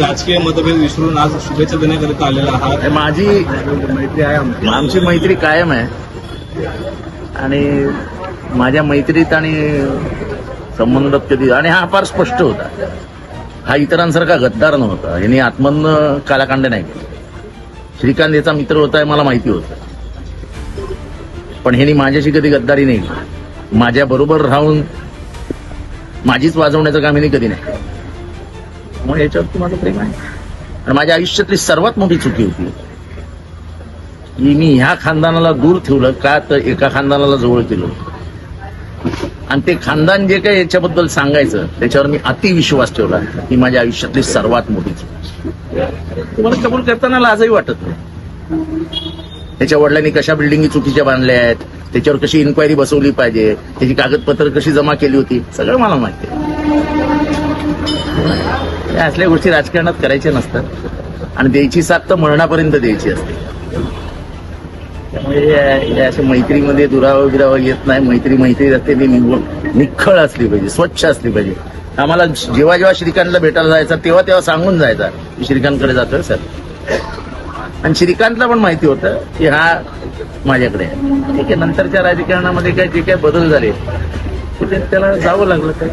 राजकीय मतभेद विसरून आज शुभेच्छा देण्याकरिता आलेला आहात. माझी मैत्री आहे आमची मैत्री कायम आहे. आणि माझ्या मैत्रीत आणि संबंधात कधी आणि हा फार स्पष्ट होता. हा इतरांसारखा गद्दार नव्हता. यांनी आत्मन कालाकांड नाही केलं. श्रीकांत याचा मित्र होता हे मला माहिती होतं. पण ह्यांनी माझ्याशी कधी गद्दारी नाही माझ्या बरोबर राहून माझीच वाजवण्याचं काम यांनी कधी नाही म्हणून याच्यावरती माझं प्रेम आहे. आणि माझ्या आयुष्यातली सर्वात मोठी चुकी होती. की मी ह्या खानदानाला दूर ठेवलं का तर एका खानदानाला जवळ केलं आणि ते खानदान जे काही याच्याबद्दल सांगायचं त्याच्यावर मी अतिविश्वास ठेवला ही माझ्या आयुष्यातली सर्वात मोठी चूक. तुम्हाला कबूल करताना लाजही वाटत नाही. त्याच्या वडिलांनी कशा बिल्डिंगी चुकीच्या बांधल्या आहेत त्याच्यावर कशी इन्क्वायरी बसवली पाहिजे त्याची कागदपत्र कशी जमा केली होती सगळं मला माहिती आहे. या असल्या गोष्टी राजकारणात करायच्या नसतात. आणि द्यायची साथ तर मरणापर्यंत द्यायची असते. त्यामुळे या- अशा मैत्रीमध्ये दुरावा बिरावा येत नाही. मैत्री मैत्री असते ती निवड निखळ असली पाहिजे स्वच्छ असली पाहिजे. आम्हाला जेव्हा जेव्हा श्रीकांतला भेटायला जायचा तेव्हा तेव्हा सांगून जायचा मी श्रीकांतकडे जातोय सर. आणि श्रीकांतला पण माहिती होतं की हा माझ्याकडे आहे. ठीक आहे नंतरच्या राजकारणामध्ये काय जे काय बदल झाले ते त्याला जावं लागलं काय?